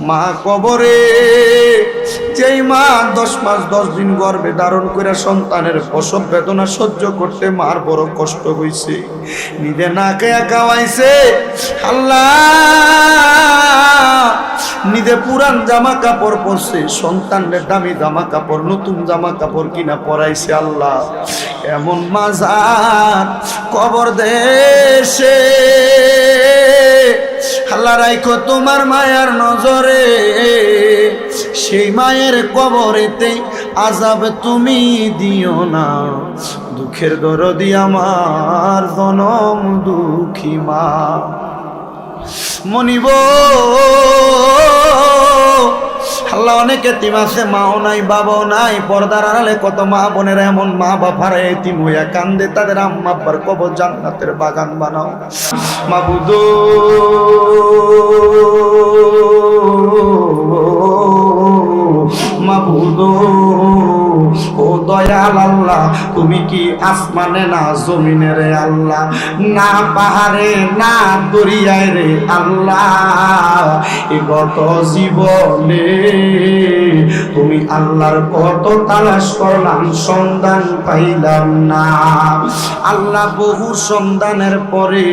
মা কবরে, যেই মা দশ মাস দশ দিন গর্ভে ধারণ করে সন্তানের প্রসব বেদনা সহ্য করতে মার বড় কষ্ট হইছে। নিজে না খাওয়াইছে। আল্লাহ! নিজে পুরান জামা কাপড় পরছে। সন্তানের দামি জামা কাপড়, নতুন জামা কাপড় কিনা পরাইছে আল্লাহ। এমন মাজার কবর দেশে। আল্লাহ রাইখো তোমার মায়ার নজরে। সেই মায়ের কবরেতে আজাব তুমি দিও না। দুঃখের দরদি আমার জনম দুঃখী মা। মনিব আল্লাহ অনেক এতিম আছে, মাও নাই, বাবাও নাই, পর্দার আড়ালে কত মা বোনের এমন মা বাবার এতিম হইয়া কান্দে, তাদের আম্মা কবর জান্নাতের বাগান বানাও। মাবুদ মাবুদ। ও দয়াল আল্লাহ, তুমি কি আসমানে না জমিনে রে আল্লাহ? না পাহাড়ে, না দরিয়ায় রে আল্লাহ। এ গত জীবনে তুমি আল্লাহর কত তালাশ করলাম, সন্ধান পাইলাম না। আল্লাহ বহু সন্ধানের পরে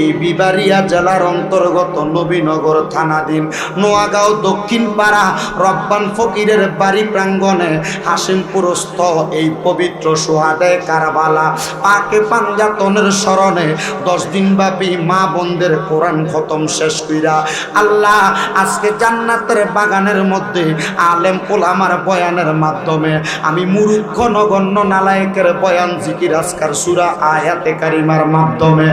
এই বিবারিয়া জেলার অন্তর্গত নবীনগর থানাধীন নোয়াগাঁও দক্ষিণ পাড়া রব্বান ফকিরের বাড়ি প্রাঙ্গণে হাসিমপুরস্থ এই পবিত্র সোহাদে কারবালা, পাকে পাঞ্জাতনের স্মরণে দশ দিন ব্যাপী মা বোনদের কোরআন খতম শেষ কইরা, আল্লাহ আজকে জান্নাতের বাগানের মধ্যে আলেম আমার বয়ানের মাধ্যমে আমি মুরুক্ষ নগণ্য নালায়কের বয়ান জিকির আজকার সুরা আয়াতে কারিমার মাধ্যমে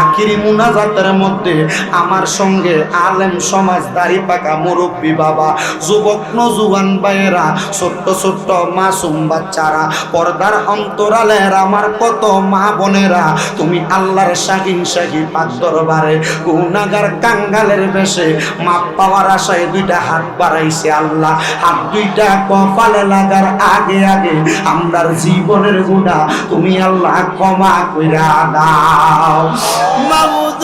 আখিরি মুনাজাতের মধ্যে আমার সঙ্গে আলেম সমাজ দাড়ি পাকা মুরব্বী বাবা, যুবক নজুয়ান ভাইয়েরা, ছোট্ট ছোট্ট মাসুম বাচ্চারা পর্দার অন্তরালের আমার কত মা বোনেরা, তুমি আল্লাহর শাহিন শাহি পাক দরবারে গুনাগার কাঙ্গালের বেশে মাপ পাওয়ার আশায় দুইটা হাত বাড়াইছে আল্লাহ। হাত দুইটা কপালে লাগার আগে আগে আমরার জীবনের গুণা তুমি আল্লাহ ক্ষমা কইরা দাও। মাবুদ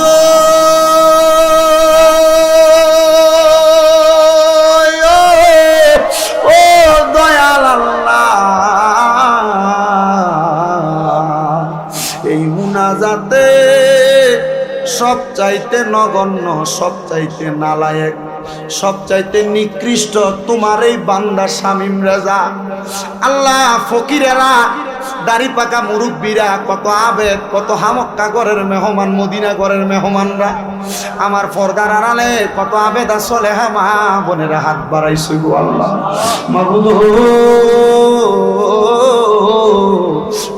চাইতে নগণ্য, সব চাইতে নালায়ক, সব চাইতে নিকৃষ্ট তোমার এই বান্দা শামিম রেজা। আল্লাহ ফকিরেরা দাড়ি পাকা মুরব্বীরা, কত আবেদ কত হামক্কা ঘরের মেহমান, মদিনা ঘরের মেহমানরা। আমার পর্দার আড়ালে কত আবেদ আসলে হ্যাঁ মা বোনেরা হাত বাড়াইছে গো আল্লাহ।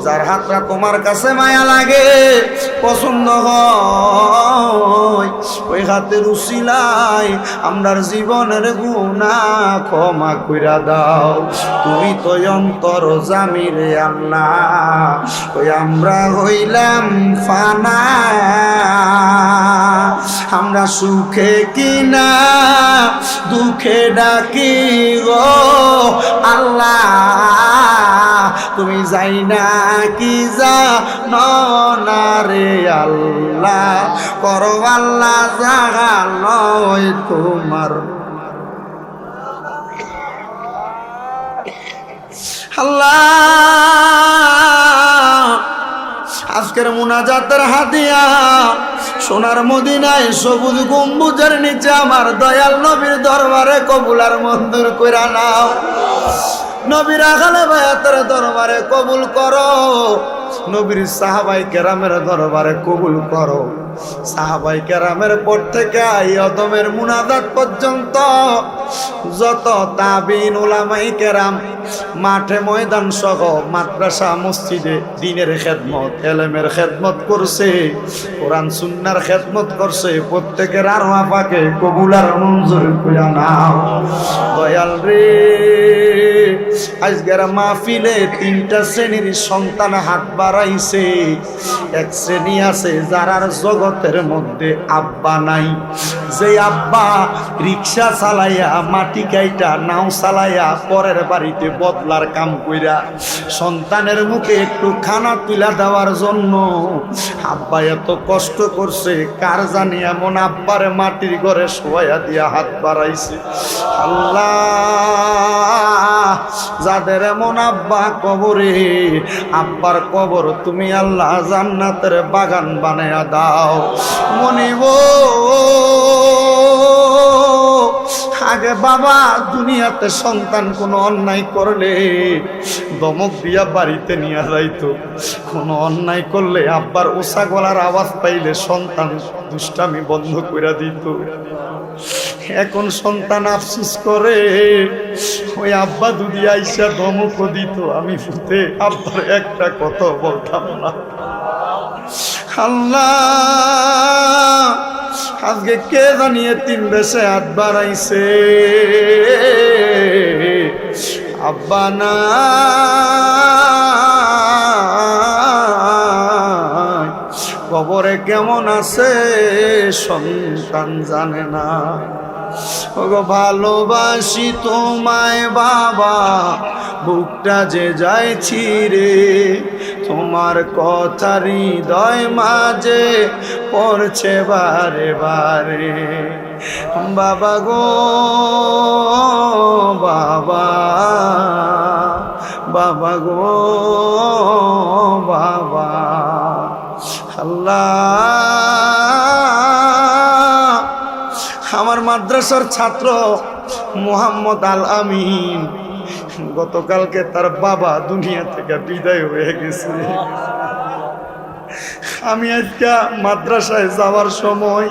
যার হাতটা তোমার কাছে মায়া লাগে, পছন্দ হয়, ওই হাতের উশিলাই আমরার জীবনের গুণা ক্ষমা কইরা দাও। তুমি তো অন্তর জামিরে আল্লাহ। ওই আমরা হইলাম ফানা। আমরা সুখে কিনা, দুঃখে ডাকি গো আল্লাহ। তুমি যাই না কি যা রে আল্লাহ? করো আল্লাহ জাগা নয় তোমার আজকের মুনাজাতের হাতিয়া, সোনার মদিনায় সবুজ গম্বুজের নিচে আমার দয়াল নবীর দরবারে কবুলার মন্দির করে নাও। নবীর আগালে ভায়াতের দরবারে কবুল করো। নবীর সাহাবাই কেরামের দরবারে কবুল করো। সাহাবাই কেরামের পর থেকে আইয়দমের মুনাজাত পর্যন্ত যত তাবিন, উলামাই কেরাম মাঠে ময়দান সহ মাদ্রাসা, মসজিদে দিনের খেদমত, এলেমের খেদমত করছে, কোরআন, সুন্নার খেদমত করছে, প্রত্যেকের আর পাকে কবুলার মঞ্জুর করে নাও। দয়াল রে, আজকের মাহফিলে তিনটা শ্রেণির সন্তান হাত বাড়াইছে এক শ্রেণি আছে যারার জগতের মধ্যে আব্বা নাই। যে আব্বা রিক্সা চালাইয়া, মাটি কাইটা, নাও চালাইয়া পরের বাড়িতে বদলার কাম কইরা সন্তানের মুখে একটু খানা তুলা দেওয়ার জন্য আব্বা এত কষ্ট করছে, কার জানি এমন আব্বারে মাটির ঘরে শোয়া দিয়া হাত বাড়াইছে। আল্লাহ, যাদের এমন আব্বা কবরে, আব্বার কবর তুমি আল্লাহ জান্নাতের বাগান বানায়া দাও। মনিব। আগে বাবা, দুনিয়াতে সন্তান কোনো অন্যায় করলে দমক দিয়া বাড়িতে নিয়ে যাইতো। কোনো অন্যায় করলে আব্বার ওষা গলার আওয়াজ পাইলে সন্তান দুষ্টামি বন্ধ করে দিত। এখন সন্তান আফসুস করে, ওই আব্বা দুদি আইসা ধমক দিত, আমি ফুতে আব্বার একটা কথা বলতাম না। আল্লাহ! আজকে কে জানিয়ে তিন দেশে হাত বাড়াইছে? আব্বা না। কবরে কেমন আছে? সন্তান জানে না। ভালোবাসি তোমায় বাবা। বুকটা যে যাইছি রে, তোমার কথা হৃদয় মাঝে পড়ছে বারে বারে। বাবা গো, বাবা বাবা গো, বাবা। আল্লাহ, আমার মাদ্রাসার ছাত্র মোহাম্মদ আল আমিন। গতকালকে তার বাবা দুনিয়া থেকে বিদায় হয়ে গেছে। আমি আজকে মাদ্রাসায় যাওয়ার সময়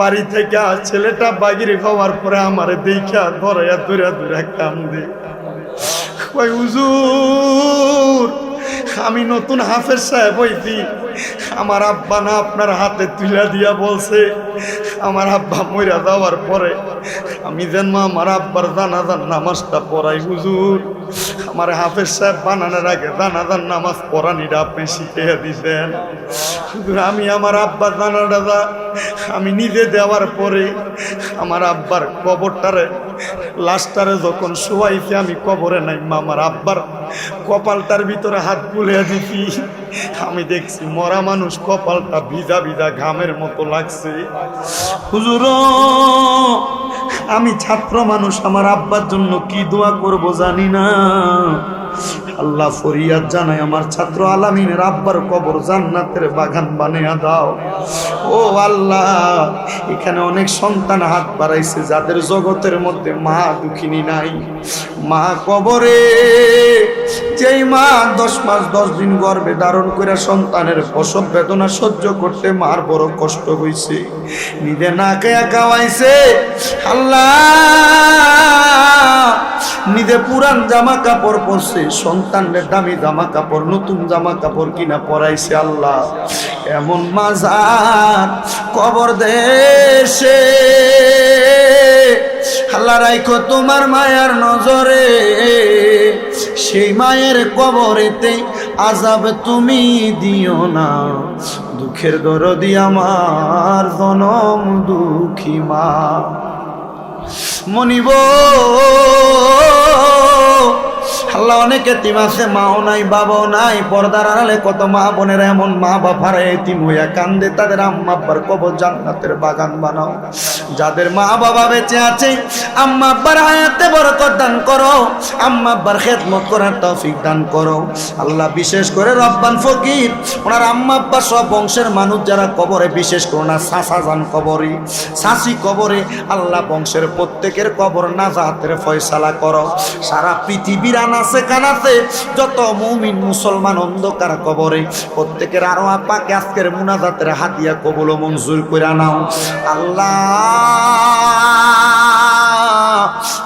বাড়ি থেকে ছেলেটা বাগিরে খাওয়ার পরে আমার দেখা ধরাইয়া ধরে ধরে কান্দে। ওই হুজুর, আমি নতুন হাফের সাহেব হইছি। আমার আব্বা না আপনার হাতে তুলে দিয়া বলছে। আমার আব্বা মইরা যাওয়ার পরে, আমি যেন আমার আব্বার জানাজার নামাজটা পড়াই, হুজুর। আমার হাফেজ সাহেব বানানোর আগে জানাজার নামাজ পড়ানিটা আপনি শিখিয়ে দিছেন। হুজুর, আমি আমার আব্বার জানাটা আমি নিজে দেওয়ার পরে আমার আব্বার কবরটারে লাশটারে যখন শোয়াইছি, আমি কবরে নাই আমার আব্বার কপালটার ভিতরে হাত বুলে দিছি। আমি দেখছি মরা মানুষ কপালটা ভিজা ভিজা ঘামের মতো লাগছে। হুজুর, আমি ছাত্র মানুষ, আমার আব্বার জন্য কি দোয়া করব জানি না। আল্লাহ ফরিয়াদ জানাই আমার ছাত্র আলামিনের আব্বার কবর জান্নাতের বাগান বানিয়ে দাও। ও আল্লাহ, এখানে অনেক সন্তান হাত বাড়াইছে যাদের জগতের মধ্যে মা দুঃখিনী নাই। মা কবরে, যেই মা দশ মাস, দশ দিন গর্ভে ধারণ করে সন্তানের প্রসব বেদনা সহ্য করতে মার বড় কষ্ট হইছে। নিজে না খেয়া খাওয়াইছে আল্লাহ নিজে পুরান জামা কাপড় পরছে, সন্তানের দামি জামা কাপড়, নতুন জামা কাপড় কিনা পরাইছে আল্লাহ। এমন মাজার কবর দেশে। আল্লাহ রাইখো তোমার মায়ার নজরে। সেই মায়ের কবরেতে আজাব তুমি দিও না। দুঃখের দরদি আমার জনম দুঃখী মা। মনিব। আল্লাহ অনেক এতিম আছে, মাও নাই, বাবাও নাই, পর্দার আড়ালে কত মা বোনের, এমন মা বাবারা এতিম হইয়া কান্দে, তাদের আম্মা আব্বার কবর জান্নাতের বাগান বানাও। যাদের মা বাবা বেঁচে আছে, আম্মা আব্বার হায়াতে বরকত দান করো, আম্মা আব্বার খেদমত করার তৌফিক দান করো। আল্লাহ বিশেষ করে রব্বান ফকির, ওনার আম্মা আব্বা সব বংশের মানুষ যারা কবরে, বিশেষ করে না সাসা যান কবরে, সাসি কবরে, আল্লাহ বংশের প্রত্যেকের কবর না নাজাতের ফয়সালা করো। সারা পৃথিবীর আনাসে কানাসে যত মুমিন মুসলমান অন্ধকার কবরে, প্রত্যেকের আরও আপাকে আজকের মুনাজাতের হাতিয়া কবল মঞ্জুর করে নাও। আল্লাহ!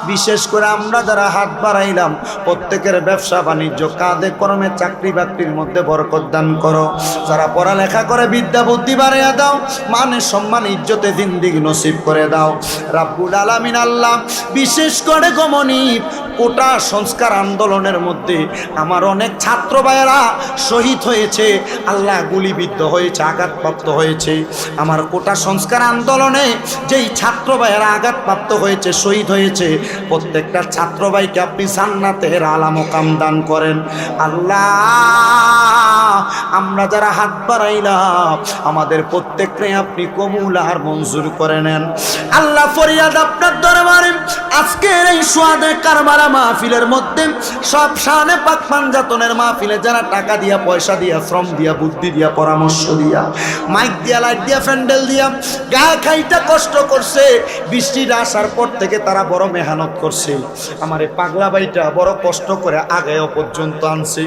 বিশেষ করে আমরা যারা হাত বাড়াইলাম, প্রত্যেকের ব্যবসা বাণিজ্য কাঁধে কর্মে চাকরি বাকরির মধ্যে বরকত দান করো। যারা পড়ালেখা করে, বিদ্যা বুদ্ধি বাড়াইয়া দাও মানে সম্মান, ইজ্জতে জিন্দিগি নসিব করে দাও। রাব্বুল আলামিন আল্লাহ, বিশেষ করে গমনি কোটা সংস্কার আন্দোলনের মধ্যে আমার অনেক ছাত্র ভাইয়েরা শহীদ হয়েছে। আল্লাহ গুলিবিদ্ধ হয়েছে, আঘাতপ্রাপ্ত হয়েছে। আমার কোটা সংস্কার আন্দোলনে যেই ছাত্র ভাইয়েরা আঘাতপ্রাপ্ত হয়েছে, শহীদ হয়েছে, প্রত্যেকটা ছাত্র ভাইকে আপনি জান্নাতের আলামকাম দান করেন। আল্লাহ, আমরা যারা হাত বাড়াইলাম, আমাদের প্রত্যেককে আপনি কমুল আর মঞ্জুর করে নেন। আল্লাহ ফরিয়াদ আপনার দরবারে। আজকের এই সোয়াদে কারবারা মাহফিলের মধ্যে সব শানে পাক পাঞ্জাতনের মাহফিলে যারা টাকা দিয়া, পয়সা দিয়া, শ্রম দিয়া, বুদ্ধি দিয়া, পরামর্শ দিয়া মাইক দিয়া লাইট দিয়া প্যান্ডেল দিয়া, গা খাইটা কষ্ট করছে, বৃষ্টিটা আসার পর থেকে তারা বড় মেহনত করছে। আমার এই পাগলা বাইটা বড় কষ্ট করে আগেও পর্যন্ত আনছে।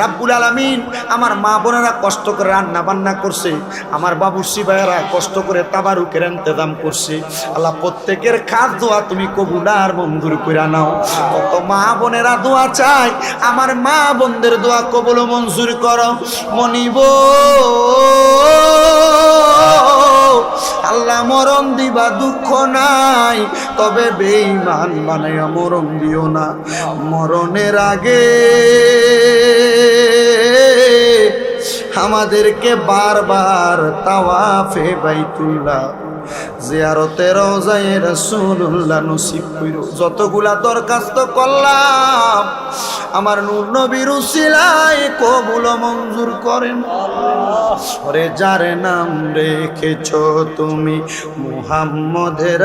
রাব্বুল আলামিন আমার মা বোনেরা কষ্ট করে রান্না বান্না করছে। আমার বাবুসি ভাইয়েরা কষ্ট করে তাবারুকের ইন্তজাম করছে। আল্লাহ প্রত্যেকের খাস দোয়া তুমি কবুলার মঞ্জুর করে নাও। কত মা বোনেরা দোয়া চাই। আমার মা বোনদের দোয়া কবুল মঞ্জুর করো। মনিব, আল্লাহ মরণ দিবা দুঃখ নাই, তবে বেঈমান মানে মরণ দিও না। মরণের আগে আমাদেরকে বারবার তাওয়াফে বাইতুল্লাহ জিয়ারতে রওজায়ে রাসূলুল্লাহ নসিব কইরো, যতগুলা দরখাস্ত করলাম, আমার নূর নবীর কবুল মঞ্জুর করেন। যার নাম রেখেছ তুমি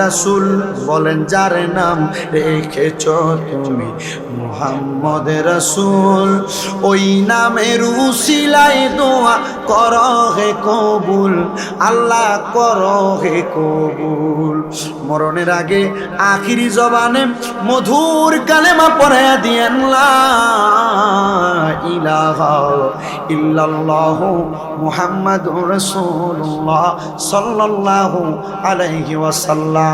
রাসূল, বলেন যার নাম রেখেছ তুমি মুহাম্মদ রাসূল, ওই নামের উসিলায় দোয়া কর হে কবুল, আল্লাহ কর হে কবুল। মরণের আগে আখিরি জবানে মধুর কালেমা পরে দিয়েন ইলাহা ইল্লাল্লাহ মুহাম্মাদুর রাসূলুল্লাহ সাল্লাল্লাহু আলাইহি ওয়াসাল্লাম।